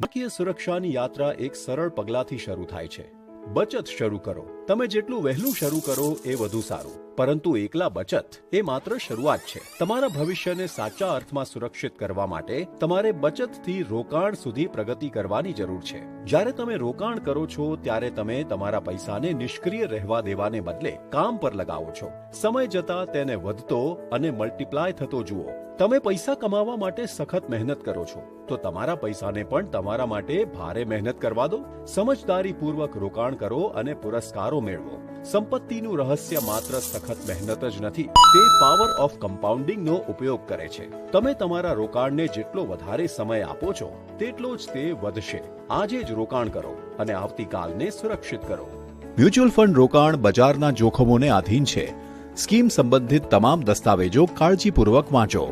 નાણાકીય સુરક્ષાની યાત્રા એક સરળ પગલાંથી શરૂ થાય છે. બચત શરૂ કરો. તમે જેટલું વહેલું શરૂ કરો એ વધુ સારું. પરંતુ એકલા બચત એ માત્ર શરૂઆત છે. તમારા ભવિષ્યને સાચા અર્થમાં સુરક્ષિત કરવા માટે તમારે બચતથી રોકાણ સુધી પ્રગતિ કરવાની જરૂર છે. જ્યારે તમે રોકાણ કરો છો, ત્યારે તમે તમારા પૈસાને નિષ્ક્રિય રહેવા દેવાને બદલે કામ પર લગાવો છો. સમય જતા તેને વધતો અને મલ્ટીપ્લાય થતો જુઓ. તમે પૈસા કમાવા માટે સખત મહેનત કરો છો. તો તમારા પૈસાને પણ તમારા માટે ભારે મહેનત કરવા દો. સમજદારીપૂર્વક રોકાણ કરો અને પુરસ્કારો મેળવો. સંપત્તિનું રહસ્ય માત્ર સખત મહેનત જ નથી, તે પાવર ઓફ કમ્પાઉન્ડિંગનો ઉપયોગ કરે છે. તમે તમારા રોકાણને જેટલો વધારે સમય આપો છો, તેટલો જ તે વધશે. આજે જ રોકાણ કરો અને આવતીકાલને સુરક્ષિત કરો. મ્યુચ્યુઅલ ફંડ રોકાણ બજારના જોખમોને આધીન છે. સ્કીમ સંબંધિત તમામ દસ્તાવેજો કાળજીપૂર્વક વાંચો.